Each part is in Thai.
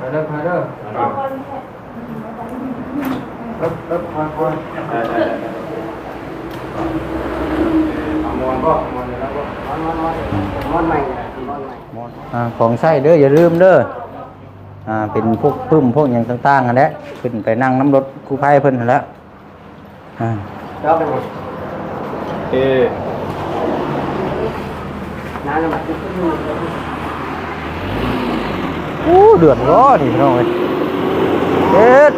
ไปเด้อไปเด้อเริ่มเริ่มคอยคอยเอามวนก็มวนเลยแล้วก็มวนมวนมวนมวนใหม่มวนใหม่อ่าของใช้เด้ออย่าลืมเด้ออ่าเป็นพวกพึ่มพวกหยังต่างๆอันนี้ขึ้นไปนั่งน้ำรถกู้ภัยเพิ่นนั่นแหล้วอ่าเจ้าไปหมดเอ๊ะน้ำน้ำมันโอ้เดือดร้อนนี่พี่น้องเอ้ยเด็ด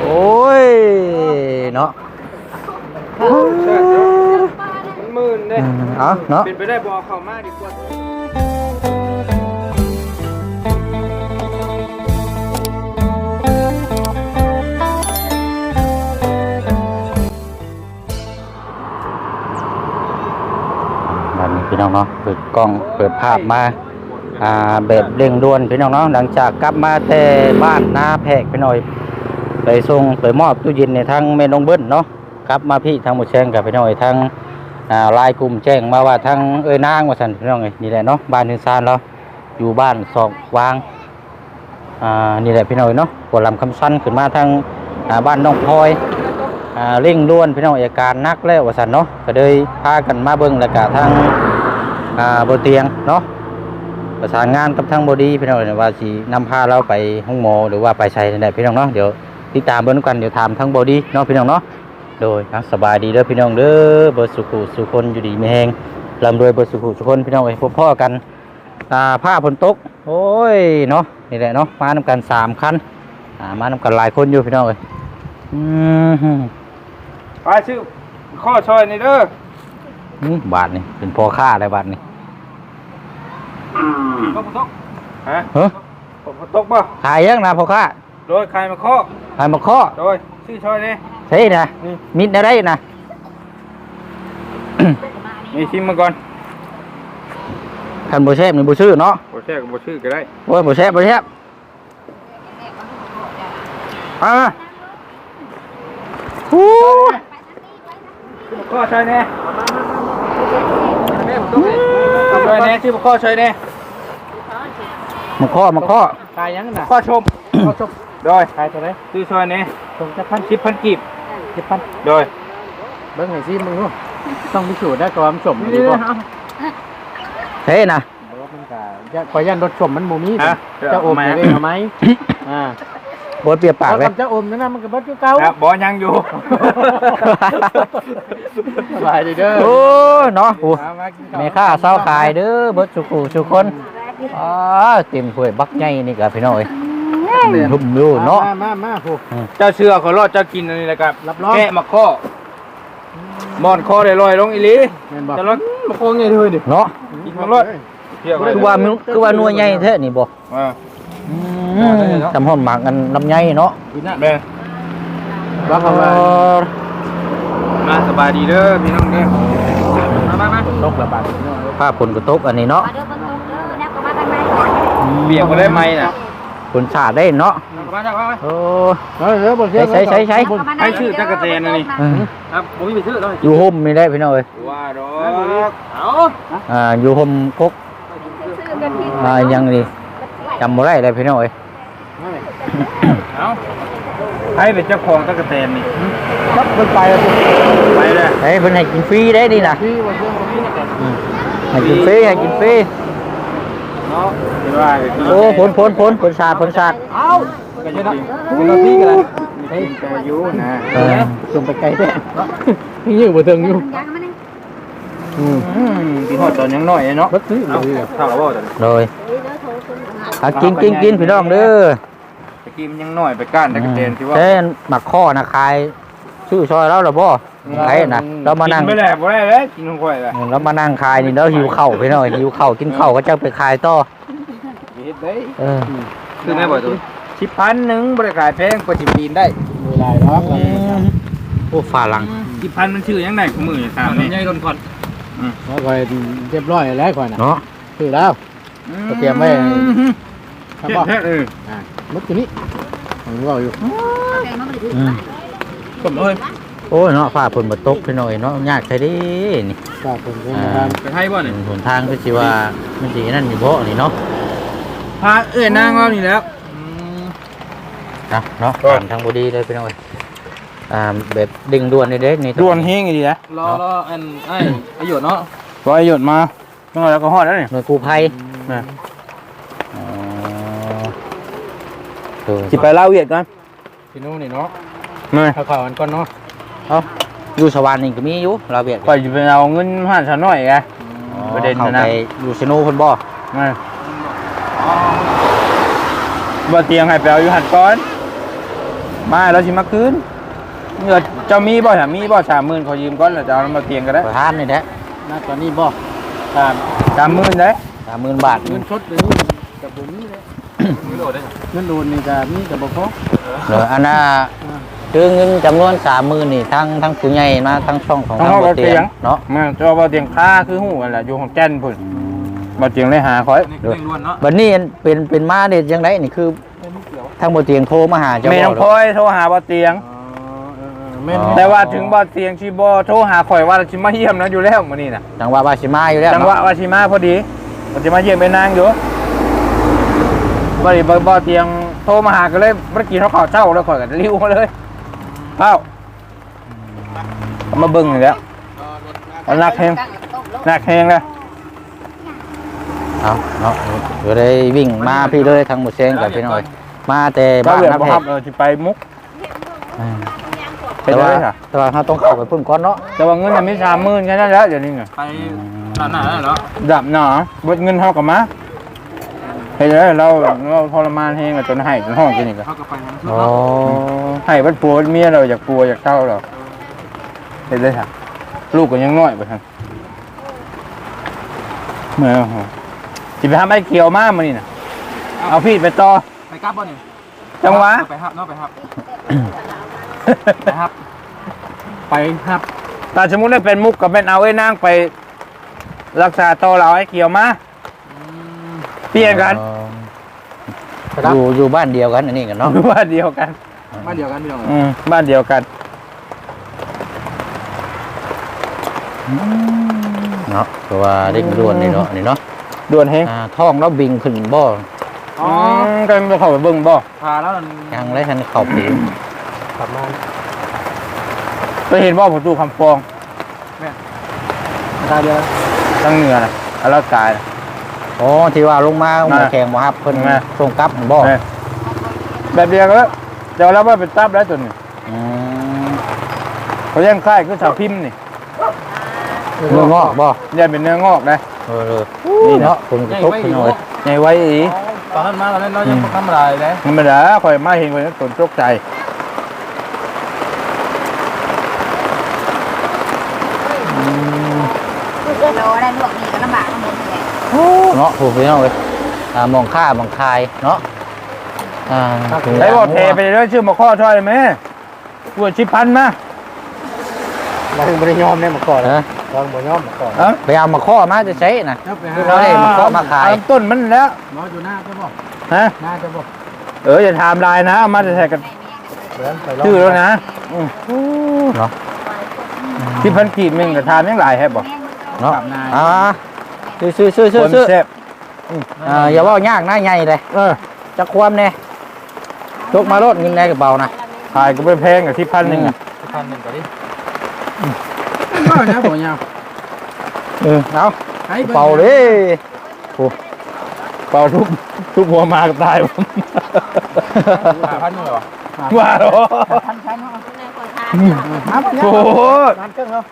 โอ้ยเนาะหมื่นเด้อืมเอเนาะเป็นไปได้บอเขามาดีกว่าพี่น้องเนาะเปิดกล้องเปิดภาพมา อ่าแบบเร่งด่วนพี่น้องเนาะหลังจากกลับมาแต่บ้านนาแพกไปหน่อย ไปส่งไปมอบตู้เย็นในทางแม่นองเบิ้ลเนาะกลับมาพี่ทางหมดแชงกับพี่น้อยทางอ่าลายกลุ่มแจ้งมาว่าทางเอ้ยนางว่าสันพี่น้องเอ้ยนี่แหละเนาะบ้านนินซานเราอยู่บ้านสองวางอ่านี่แหละพี่น้อยเนาะหัวลำคำสั้นขึ้นมาทางอ่าบ้านน้องพลอยอ่าเร่งด่วนพี่น้องอาการนักแล้วว่าสันเนาะก็เลยพากันมาเบิ่งแล้วก็ทางอ่าบนเตียงเนาะ ประสานงานกับทางบดีพี่น้องเอ้ยว่าสินำพาเราไปห้องหมอหรือว่าไปใช้ได้พี่น้องเนาะเดี๋ยวติดตามเบิ้งกันเดี๋ยวถามทั้งบอดี้เนาะพี่น้องเนาะโดยอะสบายดีเด้อพี่น้องเด้อเบอร์สุขุสุคนอยู่ดีไม่แห้งลำรวยเบอร์สุขุสุคนพี่น้องไอ้ยพบพ่อกันอ่าผ้าฝนตกโอ้ยเนาะนี่แหละเนาะมานำกันสามคันอ่ามานำกันหลายคนอยู่พี่น้องเอ้ยอืมฮึไปชื่อข้อชอยนี่เด้ออืมบาทนี่เป็นพอค่าอะไรบาทนี่ตกตก ฮะเฮ้ยตกป่ะขายยังนะพอค่าโดยใครมาข้อขายมาข้อโดยชื่อชอยนี่ใช่นะนี่มิดอะไรนะนี่ชิมมาก่อนคันโบเชฟนี่โบชื่อเนาะบ่แช่กับบ่ชื่อก็ได้โอ้ยโบเชฟโบเชฟอ่าฮู้ข้อชอยนี่ ชอยนี่ชื่อข้อชอยนี่มาข้อมาข้อตายยังน่ะข้อชมข้อชมโดยตายตัวไหนชื่อชอยนี่ตรงจะพันสิบพันกีบจะพันโดยเบิ้งไงสิมึงรู้ต้องพิสูจน์ได้ก่อนสมดีกว่าเฮ้นะบอกว่ามันกะจะขอยันรถชมมันโมมีฮะเจ้าอมได้เอาไหมอ่า บดเปียกปากเลยเจ้าอมนั่นนะมันก็บัดอยู่เก่าครับบ่ยังอยู่ สบายดีเด้อโอ้เนาะโอ้มามากินข้าวแม่ค้าเศร้าขายเด้อเบิดสุขุสุคนอ๋อเต็มถ้วยบักใหญ่นี่กับพี่น้อยหุ่มอยู่เนาะ มามามาผู้เจ้าเชื่อเขารอดเจ้ากินอันนี้แหละครับรับรอง แกะมาข้อมอนข้อได้ลอยลงอีหลีแม่นบอกจะรอดมาข้อไงเลยดิเนาะกินมารอดเที่ยวคือว่ามันคือว่าหนัวใหญ่แท้นี่บ่อ่าอืม จำห้อนหมากกันลำไยเนาะแม่ว่าเขามาเออมาสบายดีเด้อพี่น้องเด้อมามามาตกระบาดผ้าผลกระตกอันนี้เนาะมาเด้อบังตกเด้อนักก็มาทางไหนเบียกมาได้ไหมน่ะผลชาดได้เนาะมาจากว่าโอ้เออเออบ่เสียใช้ใช้ใช้ให้ชื่อจักรแตนนี่เออครับผมมีไปชื่อแล้วอยู่ห่มนี่ได้พี่น้อยว่าดอกเอาอ่าอยู่ห่มกกอ่ายังนี่ จำบ่ได้เลยพี่น้อยเอาให้เป็นเจ้าของตะกะแตนนี่รับเพิ่นไปแล้วไปเลยเฮ้ยเพิ่นให้กินฟรีได้ดีนะพี่บ่เสียบ่มีอืมให้กินฟรีให้กินฟรีเนาะเห็นว่าโอ้ผลผลผลผลชาดผลชาดเอ้าก็จะได้เป็นเราพี่กันเลยเฮ้ยแต่อยู่นะเออส่งไปไกลแท้นี่อยู่บ่ถึงอยู่ยังมันนี่อืมอืมพี่ฮอดตอนยังน้อยเนาะบัดซื้อเอาเลยเท่าแล้วบ่ตอนโดย เด้อโทรคุณหาอะกินกินกินพี่น้องเด้อตะกี้มันยังน้อยไปก้านตะกะแตนที่ว่าเช่นหมักข้อนะขายชื่อซอยเราหรอบ่ใครนะเรามานั่งกินไปแล้วบ่ได้เลยกินของข่อยล่ะเรามานั่งขายนี่แล้วหิวเข่าวพี่น้อยหิวเข่าวกินเข่าวก็จะไปขายต่อเฮ็ดได้เออคือแม่บ่ตัวสิบพันหนึ่งบริขายแพงกว่าสิบปีนได้เวลาเนาะโอ้ฝาลังสิบพันมันชื่อยังไงของมือถามนี่ใหญ่ต้นก่อนแล้วก็เรียบร้อยแล้วก่อนน่ะเนาะซื้อแล้วก็เตรียมไว้ ครับเฮ็บ่ดแท้เอออ่ามุดตัวนี้ผมว่าอยู่แต่มันบ่ได้ถืออืมผมเอ้ยโอ้ยเนาะฝ้าฝนบ่ตกพี่น้อยเนาะยากใช่ดินี่ก็ผมก็มาทไปให้บ่เนี่ยหนทางก็สิว่ามันสินั่นอยู่บ่นี่เนาะพาเอ้ยนางเรานี่แล้วนะเนาะผ่านทางบดีเลยพี่น้องเอ้ยอ่าแบบดิ่งด่วนนี่เด้นี่ด่วนเฮงอีดีนะรอรออันไอ้ประโยชน์เนาะรอยหยดมาต้องแล้วก็ฮอดแล้วนี่หน่วยกู้ภัยนะ เออสิไปเล่าเวียดกันพี่นู้นนี่เนาะนี่ข่าวข่าวกันก่อนเนาะเอาอยู่สวรรค์นี่ก็มีอยู่ลาวเวียดก่อนจะไปเอาเงินห้าชาน้อยไง อ๋อประเด็นเข้านะ ไปอยู่ซิโนเพิ่นบ่มาบ่เตียงให้ไปเอาอยู่หัดก่อน มาแล้วสิมาคืนเงินเจ้ามีบ่ถามีบ่สามหมื่นขอยืมก่อนแล้วจะเอามาเตียงก็ได้ประธานนี่แหละน่าตอนนี้บ่ตามสามหมื่นได้30,000บาทเงินสดเลยกับผมนี่เลย เงินโดนเงินโดนนี่ก็มีกับบ่พอเดี๋ยวอันน่ะคือเงินจำนวน30,000นี่ทั้งทั้งผู้ใหญ่มาทั้งช่องของทั้งทางห้องบ่บ่เตีเตียยงงเนาะแม่เจ้าบ่เตียงค่าคือหูนั่นแหละอยู่ของแก่นพุ่นบ่เตียงเลยหาคอยนี่เร่งด่วนเนาะบัดนี้เป็นเป็นมาเด็ดจังไดนี่คือทางบ่เตียงโทรมาหาเจ้าแม่น้องบ่พลอยโทรหาบ่เตียงแม่นแต่ว่าถึงบ่เตียงสิบ่โทรหาข่อยว่าสิมาเยี่ยมนะอยู่แล้วมื้อนี้น่ะจังหวะว่าสิมาอยู่แล้วจังหวะเนาะว่าสิมาพอดีมันจะมาเยี่ยมไปนางอยู่ บ่ได้บ่บ่เตียงโทรมาหาก็เลยบ่ได้กินข้าวขาวเจ้าแล้วข่อยก็ริ้วมาเลยเอ้าเอามาเบิ่งนี่แหล้วเอานักแฮงนักแฮงเลยเอาเนาะก็ได้วิ่งมาพี่เลยทางหมู่เซงกับพี่น้อย มาแต่บ้าบ้านเวียดน้ำบ่เพครัชบรเออสิไปมุกอ่าไปแต่เลว่ายค่ะแต่ว่าเราต้องเข้าไปพุ่นก่อนเนาะแต่ว่าเงินน่ะมี30,000แค่นั้นแหล้วเดี๋ยวนี้น่ะไปร้านไหนเหรอดับหนาเบิดเงินเฮาก็มา เฮ็ดได้เราเราทรมานแฮงอะจนให้จนห้องกินนี่ก็เขาก็ไปนั้นโอ้ให้เบัดปัวเบัดเมียเราอยากปัวอยากเช่าเราเห็นเลยค่ะลูกก็ยังน้อยไปทางเมื่อสิไปทำไอ้เขียวมากมานี่นะเอาพี่ไปต่อ ไปกลับบ่นี่จังหวะ ไปฮับเนาะไปฮับไปฮับไปฮับตาสมมุติได้เป็นมุกกับเป็นเอาไอ้นางไป รักษาต่อเราไอ้เขียวมา เปลี่ยนกันอ๋ออยู่อยู่บ้านเดียวกันอันนี้กันเนาะบ้านเดียวกันมาเดียวกันพี่น้องอืมบ้านเดียวกันเนาะเพราะว่าเด็กด่วนนี่เนาะนี่เนาะด่วนเฮงอ่าท้องแล้วบิงขึ้นบ่อ๋อกันไปเข้าไปเบิ่งบ่พาแล้วมันยังไรทันเข้าปีกลับมาไปเห็นบ่ประตูคำฟองตาเดียวตั้งเหนือน่ะอลากายน่ะ อ๋อที่ว่าลงมาหมู่น่ะแข่งบ่ครับเพิ่นน่ะส่งกลับบ่แม่แบบเดียวกันแล้วเดี๋ยวเราว่าเป็นตับแล้วตัวนี้อืมเขายังคล้ายคือสาวพิมพ์นี่เนื้องอกบ่เนี่ยเป็นเนื้องอกนะเออๆนี่เนาะผมกระทบพี่น้อยในไว้อีตอนนั้นมาตอนนั้นเรายังบ่ทำอะไรเลยธรรมดาคอยมาเห็นคนนั้นตนตกใจ โลได้ลวกนี่ก็ลำบากทั้งหมดเลย เนาะถูกพี่น้องเอ้ยอ่ามองค่ามองคายเนาะอ่าไอ้บอกเทไปเรื่อยชื่อมาข้อช่อยไหมปวดชิพันมาเราถึงบ่ได้ยอมเนี่ยมาก่อนเออเราบ่ยอมมาก่อนเอ้าไปเอามาข้อมาจะใช้นะครับไปคือหาเราได้มาเคาะมาขายเอต้นมันแล้วหมออยู่หน้าจะบ่ฮะหน้าจะบ่เอออย่าถามลายนะเอามาจะใส่กันเดินไปชื่อแล้วนะเนาะที่พันกีบมึงแต่ถามยังหลายแฮบบอกเนาะอ่า ซื้อซื้อซื้อคซื้อนซื้อแซ่บอ่าอย่าว่ายากนะใหญ่เลยเออจะความแน่ยกมาลดเงินในกระเป๋านะขายก็ไม่แพงกับที่พันหนึ่งอะพันหนึ่งก่อนดิก็นะบ่ยาวเออเอาให้กระเป๋าเลยเปล่าทุกทุกหัวมาก็ตายผมพันหนึ่งเหรอว่าเหรอพันพันเนาะโอ้โหทานเครื่องเหรอ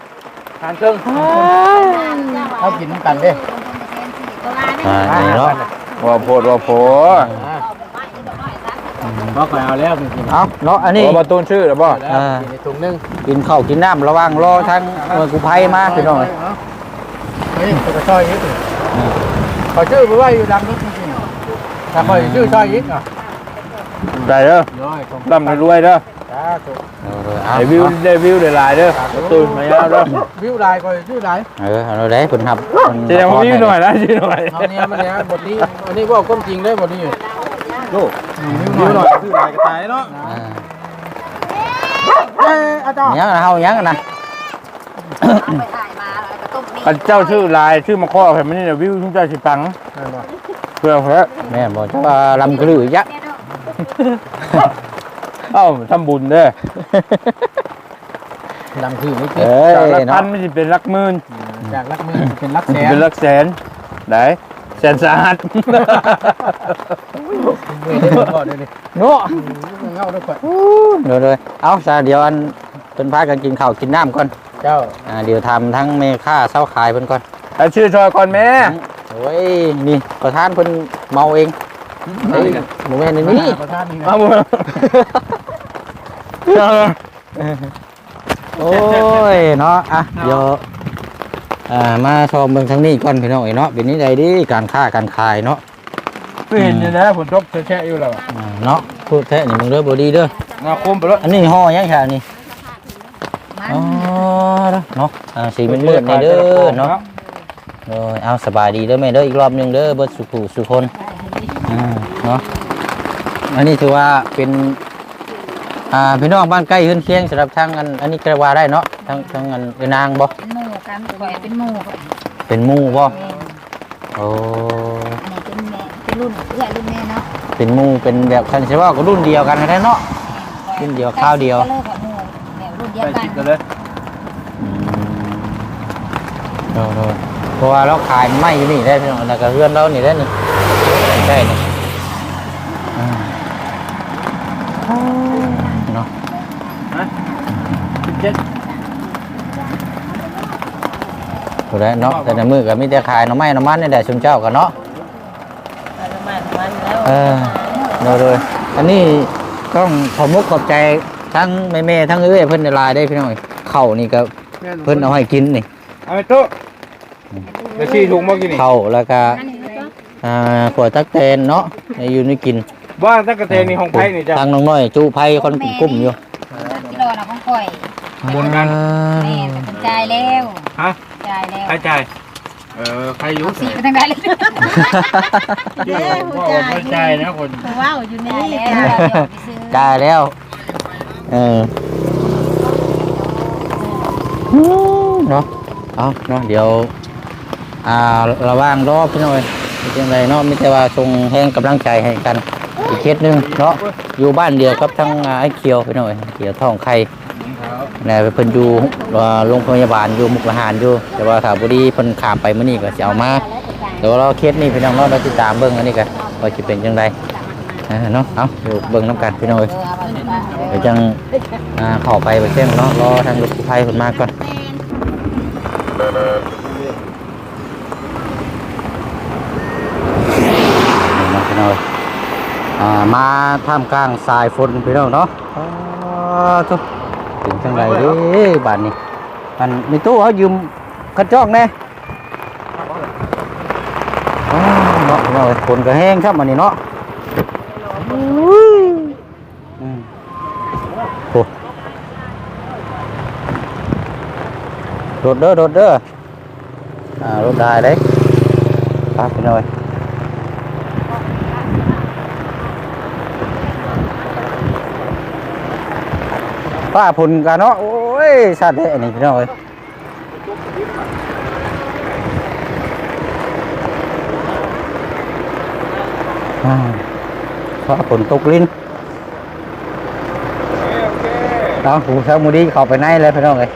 ทานเครื่องเขากินกันเด้ อ่านี่เนาะว่าโพดว่าโพบ่คอยเอาแล้วจริงเอาเนาะอันนี้ว่าประตูชื่อหรือเปล่าๆแล้วกินในถุงนึงกินข้าวกินน้ำระวังรอทั้งหน่วยกู้ภัยมาพี่น้องเฮ้ยไปช่อยอีกขอชื่อไปไว้อยู่ดำรถจริงๆถ้าคอยชื่อช่อยอีกอะได้เด้อย้อยของร่ำรวยเด้อ สาธุเออเอาได้วิวได้วิวได้หลายเด้อประตูมายาวเด้อวิวลายคอยชื่อลายเออเอาได้คุณครับแสดงว่าวิวหน่อยนะชื่อหน่อยเอาเนี่ยมันเนี่ยบทนี้อันนี้ว่าก้มจริงได้บทนี้อยู่ลูกวิวหน่อยชื่อลายกระต่ายเนาะอ่าเอ้ยอาจารย์ยังนะเฮายังนะไปถ่ายมาแล้วก็ต้มนี่อันเจ้าชื่อลายชื่อมาข้อเห็นไหมนี่เดี๋ยววิวทุ่งเจ้าสิปังเอนั่นบ่เพื่อเพื่อแม่นบอกจะว่าลำกระลือยะ เอ้าทำบุญเด้อดำคือไม่เอเกี่ยวจากหลักพั้ยเนาะนไม่ใช่เป็นหลักหมื่นจากลักมือเป็นลักแสนเป็นหลักแสนได้แสนสาหัสเว้ยได้บ่บ่ได้ดิเนาะเงาด้วยก่อนเดี๋ยวเลยเอาซะเดี๋ยวอันเป็นพากันกินข้าวกินน้ำก่อนเจ้าอ่าเดี๋ยวทำทั้งเมค่าเช้าขายเพิ่นก่อนเอาชื่อซอยก่อนแม่โอ้ยนี่ประธานเพิ่นเมาเองเฮ้ยหมูแม่นนี่ประธานนี่เอาบ่ โอ้ยเนาะอะเดี๋ยวอ่ามาชมเมืองทางนี้ก่อนพี่น้องเอ้ยเนาะเป็นนี้ใดดีการค้าการขายเนาะคือเห็นอยู่นะฝนตกแช่ๆอยู่แล้วอะอ่าเนาะพูดแท้นี่มึงเด้อบ่ดีเด้อมาคุมไปแล้วอันนี้ห่อยังค่ะนี่มันอ๋อเนาะอ่าสีมืดๆนี่เด้อเนาะโอ้ยเอาสบายดีเด้อแม่เด้ออีกรอบหนึงเด้อเบิดสุขุสุคนอ่าเนาะอันนี้ถือว่าเป็น อ่าพี่น้องบ้านใกล้เฮือนเคียงสำหรับทางอันอันนี้กระว่าได้เนาะทางทางอันเอนางบ่เป็นหมู่กันข่อยเป็นหมู่กันเป็นหมู่บ่โอ้อันนี้เป็นแม่เป็นรุ่นเอื้อรุ่นแม่เนาะเป็นหมู่เป็นแบบคันสิว่าก็รุ่นเดียวกันแท้เนาะ รุ่นเดียวข้าวเดียว ก็เลิกกับหมู่แบบรุ่นเดียวไปกัจินตกันเลยอืมโดนเพราะว่าเราขายไม้อยู่นี่ได้พี่น้องแล้วก็เพื่อนเรานี่ได้นี่ได้นี่ ถูกแล้วเนาะแต่ในมือก็มีแต่ขายหน่อไม้หน่อมันนี่แหละชุนเจ้ากันเนาะเออโดยโดยอันนี้ต้องขอมุกขอบใจทั้งแม่แม่ๆทั้งเอ้ยเพิ่นในไลน์ได้พี่น้องเข่าวนี่ก็เพิ่นเอาให้กินนี่เอาไปตู้เดี๋ยวชี้ถุงมากินนี่เข่าวแล้วก็อ่าขวดตักเตนเนาะในอยู่นี่กินบ้านตั๊กกะแตนนี่ของไผนี่จ้ะทางน้องน้อยจูไผคนกลุ่มๆอยู่กิโลละของข่อย บนกันแม่เป็นคนจ่ายแล้วฮะจ่ายแล้วใครจ่ายเออใครอยุ่เอาสีไปทางใดเลยเดี๋ยวพ่อไม่จ่ายนะคนว้าวอยู่นี่จ่ายแล้วเดี๋ยวไปซื้อได้แล้ว เออเนาะเอาเนาะเดี๋ยว อ่าระหว่างรอบพี่น้อยเป็นยังไงเนาะมีแต่ว่าส่งแห้งกำลังใจให้กัน อีกเคสหนึงเนาะอยู่บ้านเดียวกับทั้งอ่าไอ้เขียวพี่น้อยเขียวท้องไข่เนี่เพิ่นอยู่โรงพยาบาลอยู่มุกดาหารอยู่ แต่ว่าถ้าบ่ดีเพิ่นขามไปมื้อนี้ก็สิเอามาเดี๋ยวเราเคสนี้พี่น้องเนาะเราติดตามเบิ่งอันนี้กันว่าสิเป็นจังไดอ่าเนาะเอาเดี๋ยวเบิ่งน้ำกันพี่น้อยเออเอาไปบ้านเดี๋ยวจังเข้าไปไปเส้นเนาะรอทางรถกู้ภัยคนมาก่อนพี่น้องมาท่ามกลางสายฝนพี่น้องเนาะทุก ถึงจังไรเด้บ้านนี้มันมีตู้เขายืมกระจอกแน่อ๋อเนาะพี่น้องฝนก็แห้งครับมันนี้เนาะอืมโอ้รถเด้อรถเด้ออ่ารถได้ đấy ไปไปหน่อย ป้าพุ่นกันเนาะโอ้ยชาติอันนี้พี่น้องเอ้ยฟ้าฝนตกลิ้นต้องหูเท้ามูดี้เข้าไปในเลยพี่น้องเอ้ย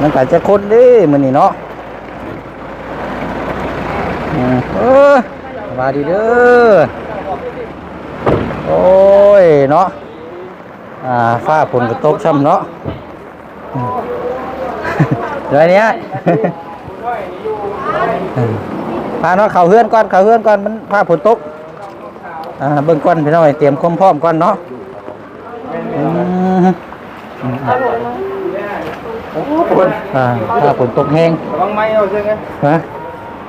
มันก็จะคุ้นดิมันนี่เนาะเออมาดีเด้อ vậy nó phải chắc khôn đi mình thì nó ừ. ơ và đi đưa ôi nó à pha phun cái tốt xâm nó Ừ. rồi nhá pha nó khẩu hươn con khẩu hươn con mình pha phun tốt อ่าเบิ่งก่อนพี่น้อยเตรียมความพร้อมก่อนเนาะอืมอ่าถ้าฝนตกแห้งระวังไม้เอาใช่ไหมฮะ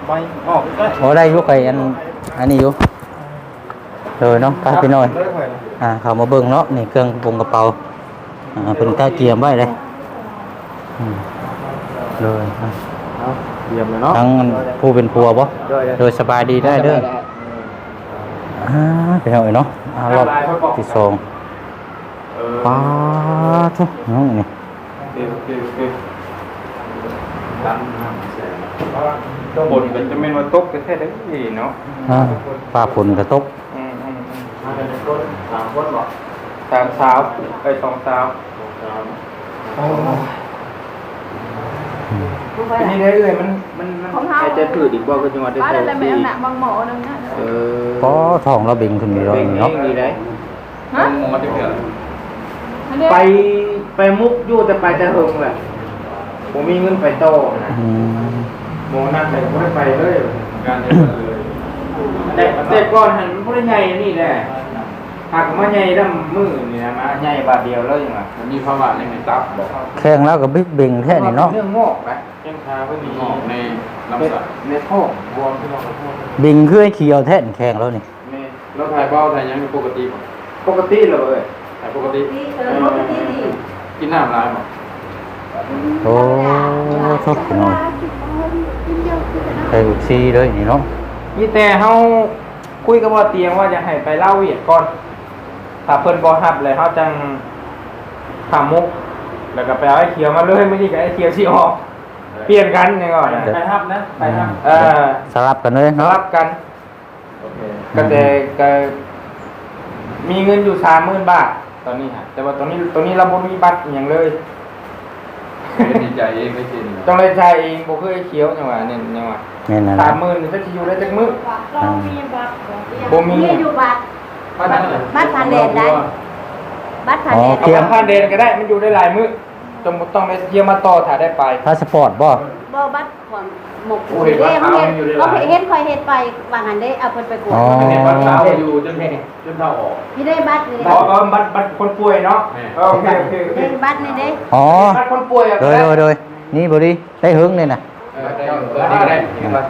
ไม้ออกเลยโอ้ได้อยุกไออันอันนี้อยู่ เลยเนาะไปพี่น้อยอ่าเข้ามาเบิ่งเนาะนี่เครื่องปรุงกระเป๋าอ่าเป็นก้าเกียมไว้เลยอืมเลยอะเยี่ยมเลยเนาะทั้งผู้เป็นผัวบ่ด้วยเลยโดยสบายดีได้เด้ออ่าพี่น้อยเนาะอ่ารอบที่สองเออป้าทุกน้องนี่โอเคโอเคโอเคตั้งน้ำแสงต้องบนก็จะเป็นว่าตกแท้ๆได้เนาะอ่าฟ้าฝนกระตกอื มอืมอืมมาเป็นคนสามคนบอกสามสาวไปสองสาวสามอันนี้ได้เลยมันมันมันหายใจผืดอีกบ่ก็จังหวัดได้บ้านโทรอะไรไม่เอาหนักบางหมอนึงนะเออก็ท้องเราเบ่งขึ้นมีร้อยเป็นเอเนาะงดีได้ฮะหมอจะเกิดไปไปมุกอยู่แต่ไปแต่เฮิงแหละผมมีเงินไปโตนะอืมหมอนั่นไปผมไม่ไปเลยการเดินเลย แต่แต่ก่อนหันมันบ่ได้ใหญ่นี่แหละหากมาใหญ่ดำมือนี่นะมาใหญ่บาทเดียวเลยจังหวะมันมีภาวะในในตับบ่แข้งแล้วก็บิ๊กเบ่งแท้นี่เนาะเรื่องงอกนะเจ้าชาเพิ่นมีงอกในลำไส้ในท้องบวมที่เราขอโทษเบ่งคือไอ้เขียวแท้นแข้งแล้วนี่นี่เราถ่ายเบ้าถ่ายยังปกติป่ะปกติเลยถ่ายปกติเออปกติดีกินน้ำลายป่ะโอ้ชอบหน่อยไปอุดซีเลยนี่เนาะ นี่แต่เฮาคุยกับว่าเตียงว่าจะให้ไปเล่าเวียดก่อนถ้าเพิ่นบ่ฮับเลยเฮาจังถามมุก แล้วก็ไปเอาไอ้เขียวมาเลยไม่ดีกับไอ้เขียวสิออกเปลี่ยนกันยังก่อนนะไปทับนะไปทับเออสลับกันเลยสเนาะ ลับกัน โอเคก็แต่ก็มีเงินอยู่สามหมื่นบาท ตอนนี้ฮะแต่ว่าตอนนี้ตอนนี้เราบ่มีบัตรอหย่างเลยดีใจเองไม่จริงต้องเลยจ่ายเองบ่เคยเขียวจังหวะเนี่ยจังหวะนี่นนะสามหมื่นนี่ถ้าจะอยู่ได้จักมื้อเรามีบัตรบ่มี มีอยู่บัตรบัตรบัตรผ่านแดนได้ บัตรผ่านแดนเอาบัตรผ่านเดนก็ได้มันอยู่ได้หลายมื้อต้องต้องได้เขียวมาต่อถ้าได้ไป พาสปอร์ตบ่บ่บัตรของหมกเด้เขาเห็นเขาเห็นคอยเห็นไปวางหันได้เอาเพิ่นไปกวดอ๋อเห็นบัตรขาวอยู่จนจนเท่าออกที่ได้บัตรนี่อ๋อเออบัตรบัตรคนป่วยเนาะแม่โอเคโอเคโอเคเด้บัตรนี่เด้อ๋อบัตรคนป่วยอะโดยโดยโดย นี่บ่ดีได้หึงนี่น่ะเออได้เออได้ได้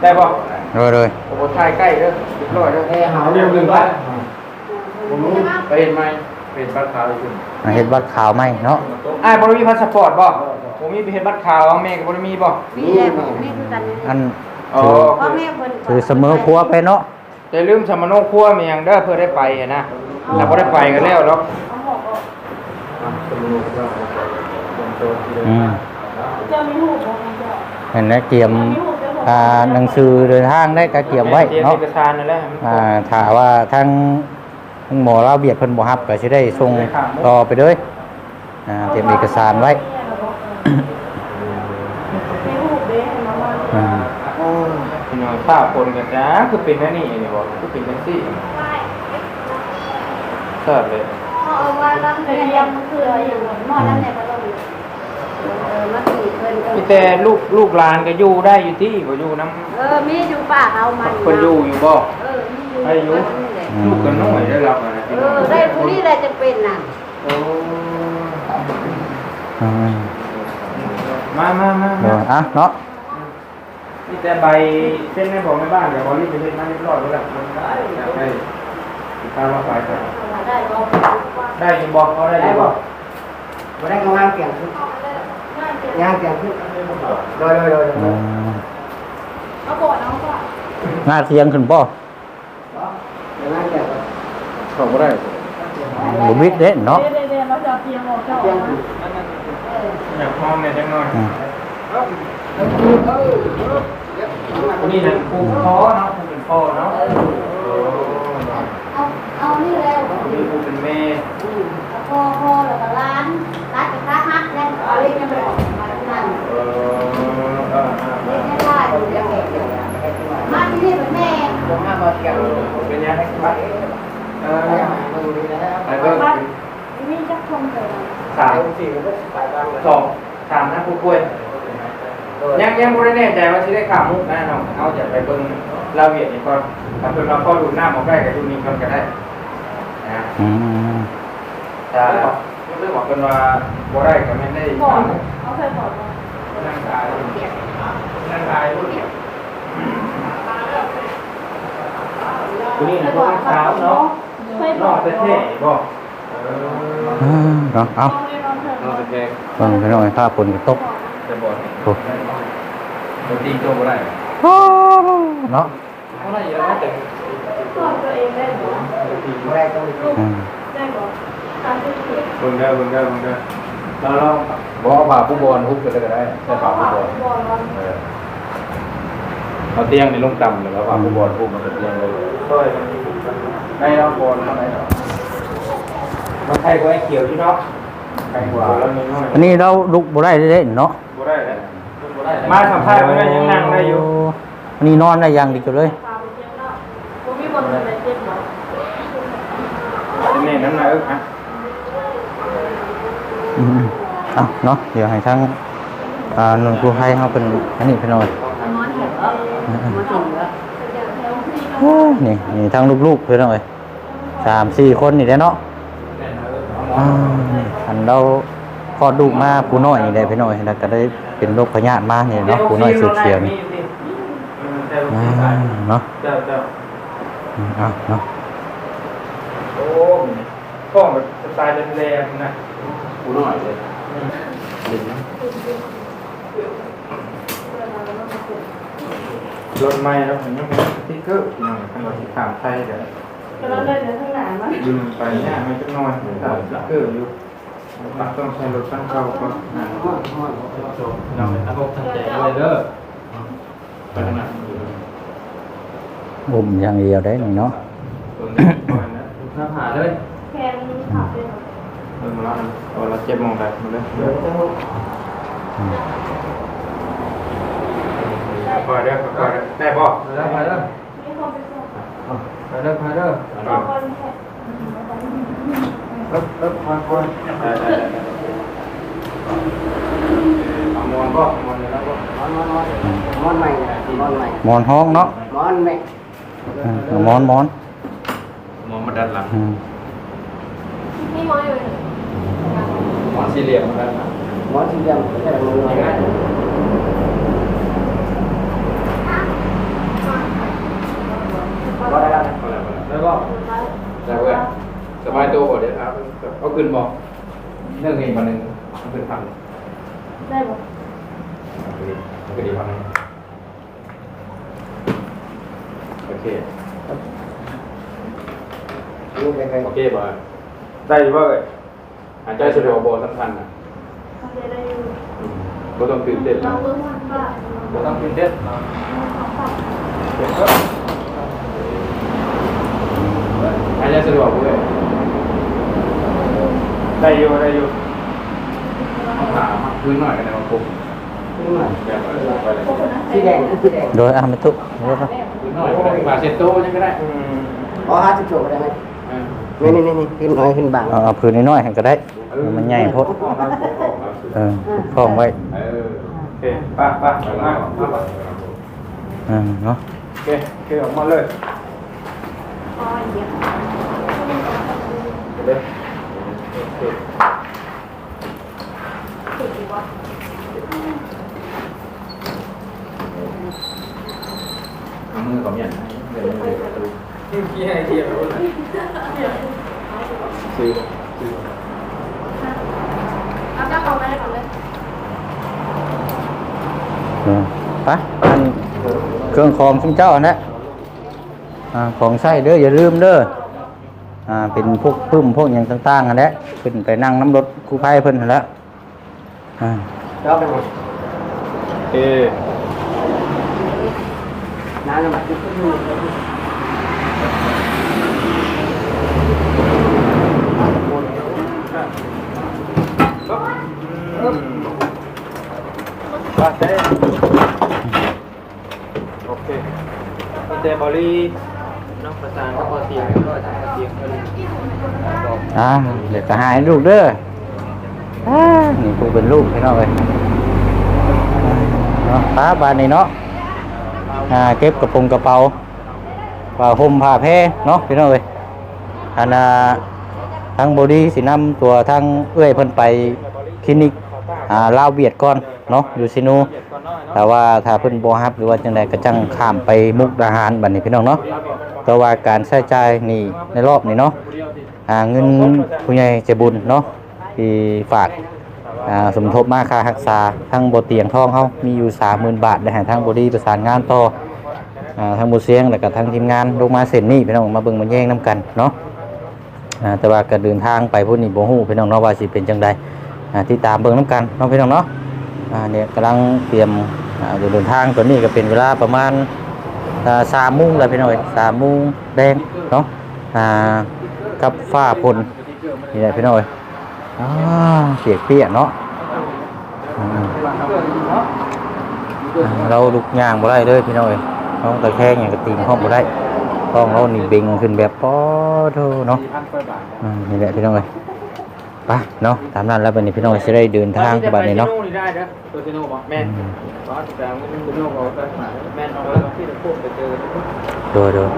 ได้ป่ะโดยโดยโอ้โหถ่ายใกล้เด้อเรียบร้อยเด้อเอ้หาเรื่องหนึ่งว่าผมรู้ไปเห็นไหมเป็นบัตรขาวอยู่อ่าเฮ็ดบัตรขาวไหมเนาะอ้ายบ่ได้มีพาสปอร์ตบ่ผมมีเห็นบัตรขาวแม่ก็บ่ได้มีบ่มีได้บ่มีคือกันนี่อันอ๋อพ่อแม่เพิ่นถือเสมอครัวไปเนาะแต่ลืมสมโนครัวมีหยังเด้อเพื่อได้ไปอะนะถ้าบ่ได้ไปก็แล้วเนาะอืม เห็นไหมเตรียมอ่าหนังสือเดินทางได้ก็เตรียมไว้เตรียมเนาะเอกสารนั่นแหละอ่าถ้าว่าทางทางหมอเราเบียดเพิ่นบ่รับก็สิได้ส่งต่อไปเลยอ่าเตรียมเอกสารไว้อ่าพี่น้องทราบคนกันจ้าคือเป็นอันนี้นี่บ่คือเป็นจังซี่ทราบเลยเอาว่าลำเรียงมันคืออยู่หม้อนั้นเนี่ยก็ต้อง เออมาตีเพิ่นมีแต่ลูกลูกหลานก็อยู่ได้อยู่ที่บ่อยู่นํเออมีอยู่ป่าเอามันเพิ่นอยู่อยู่บ่ เออมีอยู่อายุลูกก็น้อยได้รับอะนะเออได้ผู้นี้ได้จะเป็นน่ะโอ้อืมมามามาเดี๋ยวมาอะเนาะนี่แต่ใบเส้นในบอกในบ้านเดี๋ยวบอลรีบไปเช็ดมาเรียบร้อยแล้วแหละมันได้อยากให้ตามมาฝ่ายก่อนได้บ่ได้ยินบอกเขาได้ยินบอกมาได้งานเกี่ยงขึ้น งานเกี่ยงขึ้นโดยโดยโดยอืมเอาบ่เอาบ่หน้าเทียงขึ้นบ่งานเกี่ยงเขาก็ได้บ่มิดเด้เนาะเกี่ยงอยากห้องเนี่ยจังหน่อยอืมนี่นะครูพ่อเนาะครูเป็นพ่อเนาะเอาเอานี่แล้วครูเป็นแม่พอพอแล้วก็ร้านร้านกับร้านฮักแล้วเอาเล็กยังไม่ออกมานั่น เออเออ เล็กไม่ได้อยู่แล้วมาที่นี่เป็นแม่ งานมาเกี่ยงเป็นยังไงบ้างเออไปเบิ่งมีจักคงเลยสามสี่ก็ได้ไปบ้างเลยสองสามนะครูกล้วยยังยังไม่ได้แน่ใจว่าสิได้ข่าวมุกแน่นอนเอาจะไปเบิ่งรายละเอียดนี่ก่อนถ้าเพิ่นเราเข้าดูหน้าหมอได้กับดูนี้ก่อนก็ได้นะอืมถ้าเรื่องบอกกันว่าบ่ได้ก็ไม่ได้บอกทเอาเคยบอกำร่างกายร่างกายรุ่น คนนี้นะพวกนักสาวเนาะเคยบนออกกประเทศบ่เอออ่าเนาะเอานอกประเทศเบิ่งไปหน่อยถ้าฝนก็ตกจะบ่โอ้ตัวตีตัวบ่ได้เนาะบ่ได้อยู่แล้วแต่ตัวเองได้หรอไม่ได้ต้องอืมได้หรอเบิ่งเด้อเบิ่งเด้อเบิ่งเด้อเราลองบอกว่าผ่าผู้บอลฮุบก็ได้ก็ได้ใช่ผ่าผู้บอลบอลบอลเออเอาเตียงในลงต่ำเลยแล้วผ่าผู้บอลฮุบมันเป็นเตียงเลย ช่ยในเราบอลเท่าไร่หรอมันใครก็ไอ้เขียวที่เนาะอันนี้เราลุกบ่ได้เด้เนาะมาสัมภาษณ์ไมันก็ยังนั่งได้อยู่อันนี้นอนได้อยังดีจุดเลยนาะผมมีบอลอะไรเจ็บเนาะนี่น้ำหนักอะอืมๆเอเนาะเดี๋ยวให้ทั้งอ่าหน่วยกู้ภัยเฮาเป็นอันนี้ไปหน่อย นอนเห็นเอมาถึงแล้วโอ้ย นี่นี่ทั้งลูกๆเพิ่นหน่อยสามสี่คนนี่แหละเนาะอ่าอันเราคลอดลูกมาผู้น้อยนี่ได้ไปหน่อยแล้วก็ได้เป็นโรคพยาธิมานี่เนาะผู้น้อยเสือเขียวนี่อ่าเนาะเจ้าเจ้าอืมเอาเนาะโอ้กล้องแบบสไตล์แรงๆนะกูน้อยเลย รถไม่แล้วผมยังเป็นสติ๊กเกอร์หน่อยขนมขามไทยเดี๋ยวก็เราเดินข้างหน้ามันยืมไปเนี่ยไม่เป็นน้อยตามสติ๊กเกอร์อยู่ตักต้องใช้รถตั้งเข้าก็อ่าเราเป็นตั้งอกตั้งใจเลยเด้อไปทางนั้นอยู่บุ่มอย่างเดียวได้นี่เนาะตัวนี้ก่อนนะถ้าหาเลยแค่นี้ขาดเลยเออมาแล้วเอาเราเจ็บมองได้มาเลย พอเด้อพอเด้อได้บ่ได้พอเด้อมีคนไปส่งพอเด้อพอเด้อมีคนแค่เอิบเอิบพอพอได้ได้ได้เอามอนก็มอนแล้วก็มอนมอนมอนมอนใหม่มอนใหม่มอนห้องเนาะมอนใหม่อืมอนมอนมอนมาด้านหลังอืมมีมอยอยู่มอนสี่เหลี่ยมมาด้านหลังมอนสีดำไม่ใช่มอห น่อยก็ได้แล้วพอแล้วพอแล้วได้บ่ได้เว้ยสบายตัวบ่เดี๋ยวครับเอาขึ้นบ่เรื่องนี้มาหนึ่งเอาขึ้นพันได้ปะโอเคโอเคดีพันหนึ่งโอเคลูกใครโอเคบ่ได้อยู่บ่เอ้ยหายใจสะดวกบ่สำคัญน่ะทำได้อยู่อืมบ่ต้องตื่นเต้นลอนะงดูว่าว่าบ่ต้องตื่นเต้นนะหายใจสะดวกเว้ยได้อยู่ได้อยู่เอาขามาพื้นหน่อยกันได้บ่ปุ๊บขึ้นมาแบบไปเลยไปเลยสีแดงสีแดงโดยอาไม่ตุกเดี๋ยวครับพื้นหน่อยก็ได้บาดเจ็บโตยังก็ได้อืมอ๋อห้าสิบโจได้ไหมเออนี่นี่นี่ขึ้นน้อยขึ้นบางเอาเอาพื้นน้อยๆให้ก็ได้ มันใหญ่โพดเออคล้องไว้เออโอเคไป้าป้าไปมาป้าอืมเนาะโอเคโอเคออกมาเลยอ๋อ เลยวเดี๋ยวโอเครื่อนเนี่ยเดี๋ยวมือประตูกี่ให้เทียบรู้นะซื้อซื้อเอากระเป๋าไปก่อนเลยไปเครื่องของชุมเจ้านะอ่า ของใช้เด้ออย่าลืมเด้ออเป็นพวกพึ่มพวกอย่างต่างๆอันนี้ขึ้นไปนั่งน้ำรถกู้ภัยเพิ่นนั่นแล้วอ่าชอบไปหมดเอน้ำมันขึ้นขึ้นว่าเต้โอเคมีเตบอลี่ น้องประสานก็พอเตียงก็จะเตียงกันบอกอ่าเดี๋ยวก็หายลูกเด้ออ่านี่กูเป็นลูกพี่น้องเลยเนาะป้าบานนี่เนาะอ่าเก็บกระโปรงกระเป๋าผ้าห่มผ้าแพรเนาะพี่น้องเลยอันน่ะทั้งบอดี้สีน้ำตัวทั้งเอื้อยเพิ่นไปคลินิกอ่าลาวเวียดก่อนเนาะอยู่ซินูแต่ว่าถ้าเพิ่นบ่ฮับหรือว่าจังใดก็จังข้ามไปมุกดาหารบัดนี้พี่น้องเนาะ แต่ว่าการใช้จ่ายนี่ในรอบนี้เนาะอ่าเงินผู้ใหญ่ใจบุญเนาะที่ฝากอ่าสมทบมาค่ารักษาทั้งบ่เตียงทองเฮามีอยู่30,000บาทได้ให้ทางบ่ดีประสานงานต่ออ่าทางบ่เสียงแล้วก็ทางทีมงานลงมาเส้นนี้พี่น้องมาเบิ่งมาแย่งนํกันเนาะอ่าแต่ว่าการเดินทางไปพุ่นนี่บ่ฮู้พี่น้องเนาะว่าสิเป็นจังใดอ่าติดตามเบิ่งน้ำกันน้องพี่น้องเนาะอ่าเนี่ยกำลังเตรียมอ่าเดินทางตอนนี้ก็เป็นเวลาประมาณ สามโมงแล้วพี่น้อยสามโมงแดงเนาะอ่ากับฟ้าพลนี่แหละพี่น้อยอ่าเปียเปียเนาะเราลุกย่างบ่ได้เลยพี่น้อยน้องตะแคงอย่างกระติงห้องบ่ได้ต้องเรานี่เบ่งขึ้นแบบปอโธเนาะนี่แหละพี่น้อย ไปเนาะตามนั้นแล้ววันนี้พี่น้องจะได้เดินทางบัดนี้เนาะได้เด้อตัวซิโน่บอกแม่นอืมก็แต่มันซิโน่บอกว่าแม่นเอาแล้วที่จะพูดไปเจอโดยโดย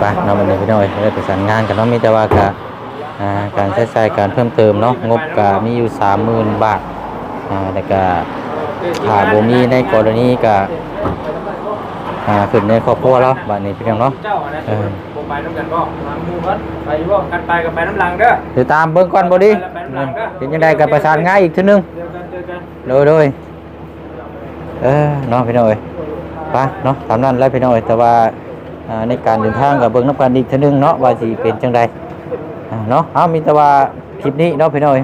ไปเนาะวันนี้พี่น้องเลยจะได้ประสานงานกันเนาะมีแต่ว่าการอ่าการใช้จ่ายการเพิ่มเติมเนาะงบก็มีอยู่สามหมื่นบาทอ่าแล้วก็ถ้าบ่มีในกรณีก็ อ่าขึ้นในครอบครัวแล้วบัดนี้พี่น้องเนาะเจ้าอะนะเออผมไปน้ำกันบ่น้ำมูกันไปอยู่บ่กันไปกับไปน้ำลังเด้อเดี๋ยวตามเบิ่งก่อนบ่ดีเป็นยังไงกับประสานงานอีกทีนึงเจอกันเจอกันโดยโดยเออเนาะพี่น้อยไปเนาะตามนั้นแล้วพี่น้อยแต่ว่าอ่าในการเดินทางกับเบิ่งน้ำกันอีกเทีนึงเนาะว่าสิเป็นจังใดอ่าเนาะเอามีแต่ว่าคลิปนี้เนาะพี่น้อย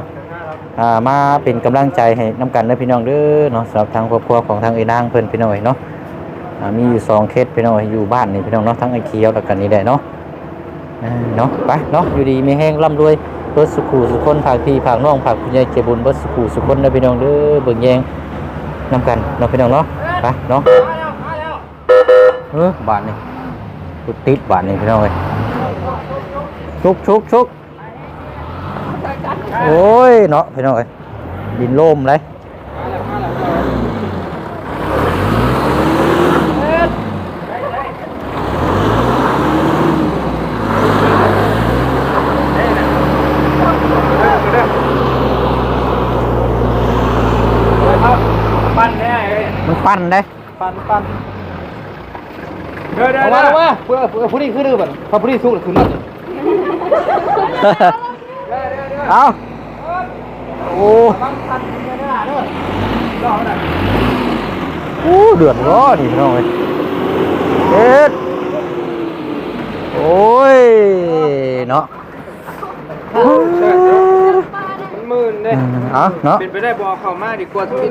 อ่ามาเป็นกำลังใจให้น้ำกันเด้อพี่น้องเด้อเนาะสำหรับทางครอบครัวของทางไอ้นางเพิ่นพี่น้อยเนาะอ่า มีอยู่สองเคสพี่น้อยอยู่บ้านนี่พี่น้องเนาะทั้งไอ้เคียวแล้วกันนี่แหละเนาะเนาะไปเนาะอยู่ดีไมีแห้งร่ำรวยเบิดสุขูสุคนผากพี่ผากน้องผากคุณยายเจบุญเบิดสุขูสุคนเด้อพี่น้องเด้อเบิ่งแยงนำกันเนาะพี่น้องเนาะไปเนาะเออบาทนี่กูติดบาทนี่พี่น้องเอ้ยชุกชุกชุกโอ้ยเนาะพี่น้องเอ้ยดินโล่มเลย ปั้นแน่เลย มัน ปั้นได้ปั้นปั้นเด้อเด้อเอาเด้มาอเอามาเพื่อเพื่อผู้นี้คือดื้อบัดถ้าผู้นี้สู้คือนั่นเอาโอ้โอ้เดือดร้อนนี่พี่น้องเอ้ยเอ็ดโอ้ยเนาะมันหมื่นเด้อืมเอาเนาะ เป็นไปได้บอกเข้ามาดีกว่าทุกที